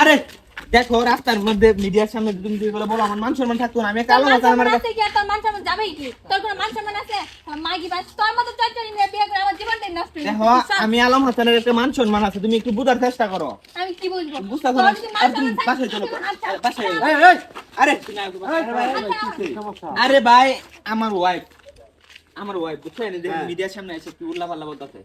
আরে, দেখো রাস্তার মধ্যে মিডিয়ার সামনে তুমি যদি বলো আমার মান সম্মান থাকতো না। আমি একটা তোর আলো আমার কাছে কি? তোর মান সম্মান যাবেই কি? তোর কোনো মান সম্মান আছে? মাগি বাস, তোর মতো মেয়ে বিয়ে করে আমার জীবনটাই নষ্ট হয়ে দেখো আমি আলম হাসানের একটা মান সম্মান আছে। তুমি একটু বুঝার চেষ্টা করো। আমি কি বুঝব? যদি মান আর তুমি চলো। আচ্ছা, আরে আরে। ভাই আমার ওয়াইফ আমার ওয়াইফ বুঝছেন? হ্যাঁ। মিডিয়ার সামনে এসে কি উল্লা পাল্লা বলতেছে।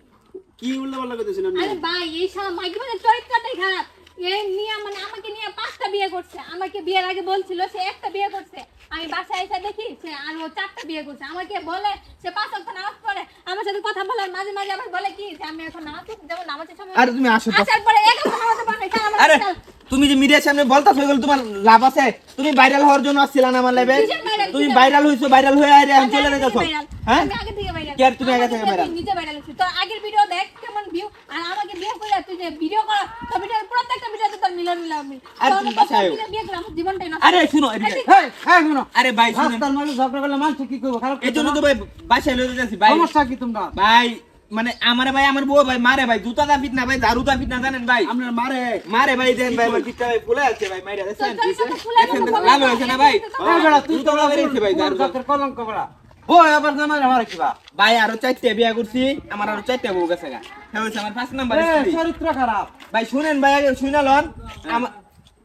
কি উল্লাপাল্লা করতেছেন আপনি আরে ভাই, এই সব মাইকি মানে চরিত্রটাই খারাপ। এই নিয়ে মানে আমাকে নিয়ে পাঁচটা বিয়ে করছে। আমাকে বিয়ের আগে বলছিল সে একটা বিয়ে করছে। আমি বাসায় এসে দেখি সে আর ও চারটা বিয়ে করছে। আমাকে বলে সে পাঁচ ওয়াক্ত নামাজ পড়ে। আমার সাথে কথা বলার মাঝে মাঝে আবার বলে কি যে আমি এখন নামাজ যাব নামাজের সময় আরে তুমি আসো আসার পরে এক ওয়াক্ত নামাজ আরে তুমি যে মিডিয়ার সামনে বলতাছ হয়ে গেল তোমার লাভ আছে? তুমি ভাইরাল হওয়ার জন্য আসছিলা না আমার লাইভে তুমি ভাইরাল হইছো ভাইরাল হয়ে আরে আমি চলে viral। হ্যাঁ? আমি আগে থেকে viral। কি আর তুমি আগে থেকে viral? নিজে ভাইরাল হচ্ছি। তোর আগের ভিডিও দেখ কেমন ভিউ আর আমাকে বিয়ে তুই যে ভিডিও কর, প্রত্যেকটা আমি। আর করে। আরে শুনো আরে, ভাই শুনেন। রাস্তার মানুষ ঝগড়া করলে মানুষ কি করব? খারাপ এই তো ভাই বাসায় লয়ে যাচ্ছি ভাই। সমস্যা কি তোমরা? ভাই মানে আমার ভাই আমার বউ ভাই মারে ভাই জুতা দা ফিট না ভাই দারু দা ফিট না জানেন ভাই? আপনার মারে। মারে ভাই দেন ভাই আমার পিঠটা ভাই ফুলে আছে ভাই মাইরা বলে লাল হয়েছে না ভাই? তুই তো ভাই দারু কলঙ্ক বেড়া। বই আবার জামাই আমার কিবা? ভাই আরও চারটে বিয়া করছি আমার আরও চারটে বউ গেছে গা হ্যাঁ আমার পাঁচ নাম্বার চরিত্র খারাপ। ভাই শুনেন ভাই আগে শুনে লন আমার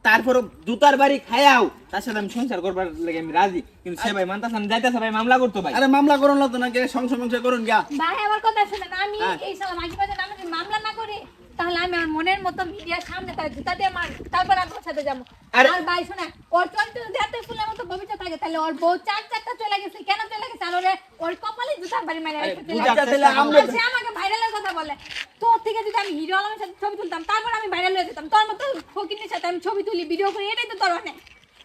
তারপর জুতার বাড়ি খায়াও তার সাথে আমি সংসার করবার লাগে আমি রাজি কিন্তু সে ভাই মানতাছে না যাইতেছে ভাই মামলা করতো ভাই আরে মামলা করুন না তো নাকি সংসার মংসার করুন গা ভাই আমার কথা শুনেন আমি হ্যাঁ। এই সব মাঝে মাঝে আমি মামলা না করি তাহলে আমি আমার মনের মতো মিডিয়ার সামনে তার জুতা দিয়ে মার তারপর আমি ওর সাথে যাব। আর ভাই শোনা ওর চরিত্র ফুলের মতো ভবিষ্যৎ থাকে তাহলে ওর বউ চার চারটা চলে গেছে কেন চলে গেছে? আর ওরে ওর কপালে জুতা বাড়ি মেরে সে আমাকে ভাইরালের কথা বলে। তোর থেকে যদি আমি হিরো আলমের সাথে ছবি তুলতাম তারপর আমি ভাইরাল হয়ে যেতাম। তোর মতো ফকিনের সাথে আমি ছবি তুলি ভিডিও করি এটাই তো তোর অনেক।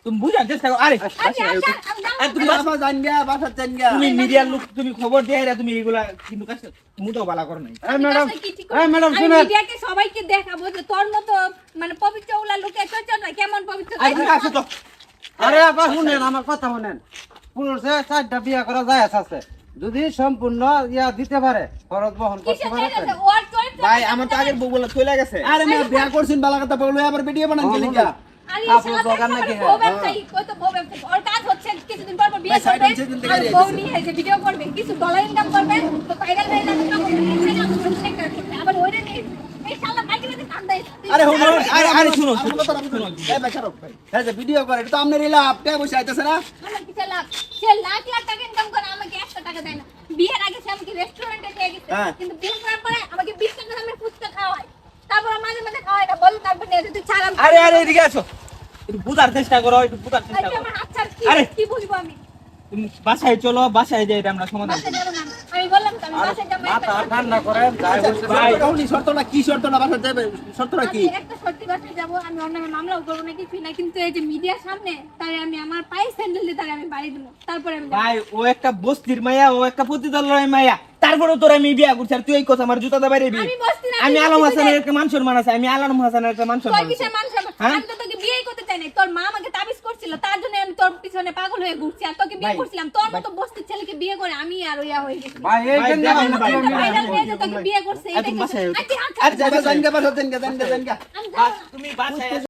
তুমি বুঝার চেষ্টা করো আরে আচ্ছা আচ্ছা আর তুমি না। বাসা জান গা বাসা জান গা তুমি মিডিয়ার লোক তুমি খবর দিয়ে তুমি এগুলা কিন্তু কাছে মুটাও বালা করো নাই। এই ম্যাডাম, আমি কি ঠিক এই ম্যাডাম, আমি মিডিয়াকে সবাইকে দেখাবো যে তোর মতো মানে পবিত্র ওলা লোকে চর্চা কেমন পবিত্র আরে তুমি আসো তো। আরে আবার শুনেন, আমার কথা শুনেন। পুরুষে চারটা বিয়ে করা আছে। যদি সম্পূর্ণ ইয়া দিতে পারে খরচ বহন করতে পারে ভাই আমার তো আগের বউ বলে চলে গেছে। আরে বিয়া করছেন বালা কথা আবার ভিডিও বানান গেলি আপনার দোকান নাকি আমার বউ? ব্যবসায়ী, কই তো বউ ব্যবসায়ী। ওর কাজ হচ্ছে কিছুদিন পর পর বিয়ে করবে, আর বউ নিয়ে এসে ভিডিও করবে, কিছু ডলার ইনকাম করবে, তো হয়ে আবার নিয়ে। আরে হুন আরে আরে শুনো শুনো এই ভাই হ্যাঁ যে ভিডিও করে এটা তো আপনার এলা আপনি বসে আইতাছে না? আমার কিসে লাভ? সে লাখ লাখ টাকা ইনকাম করে আমাকে একশো টাকা দেয় না। বিয়ের আগে সে আমাকে রেস্টুরেন্টে নিয়ে গেছে। হ্যাঁ। কিন্তু বিয়ে করার পরে আমাকে বিশ টাকা দামের ফুচকা খাওয়ায়। তারপর মাঝে মাঝে খাওয়ায় না বলে তারপর নিয়ে যেতে ছাড়াম আরে আরে এদিকে আসো। একটু বুঝার চেষ্টা করো একটু বুঝার চেষ্টা করো আমার হাত ছাড় কি আরে। কি বুঝব আমি তুমি বাসায় চলো বাসায় যাই আমরা সমাধান বাসায় করি। আমি বললাম তো আমি বাসায় যাব মাথা একটা ঠান্ডা করেন, যাই আচ্ছা, ভাই। শর্তটা কি শর্তটা বাসা যাবে শর্তটা কি একটা বাসায় যাব আমি অন্য মামলাও করব না কিন্তু এই যে মিডিয়ার সামনে তাই আমি আমার পায়ে স্যান্ডেল দিয়ে তারে আমি বাড়ি দেবো তারপরে আমি ভাই ও একটা বস্তির মায়া ও একটা প্রতিদলের মায়া তারপরে তোর আমি বিয়া করছি আর তুই এই কথা আমার জুতা বাইরে দিবি আমি বসতি না, আমি তুই আলম হাসানের। একটা মান সম্মান আছে আমি আলম হাসানের একটা মান সম্মান মান? হ্যাঁ? আমি তো তোকে বিয়েই করতে চাই নাই। তোর মা আমাকে তাবিজ করছিল, তার জন্য আমি তোর পিছনে পাগল হয়ে ঘুরছি। আর তোকে বিয়ে করছিলাম। তোর মতো বস্তির ছেলেকে বিয়ে করে আমি আর ইয়া হয়ে গেছি। ভাই, এই ভাই, জন্য না ভাই, জীবন ভাইরাল নিয়ে হয়ে যে তোকে বিয়ে করছে, একদম এটাই আর কিছু- হতো। আচ্ছা, আচ্ছা, আরে যাবে জান গা বাসা জান গা জান গা জান গা আমি যাব না। তুমি বাসায়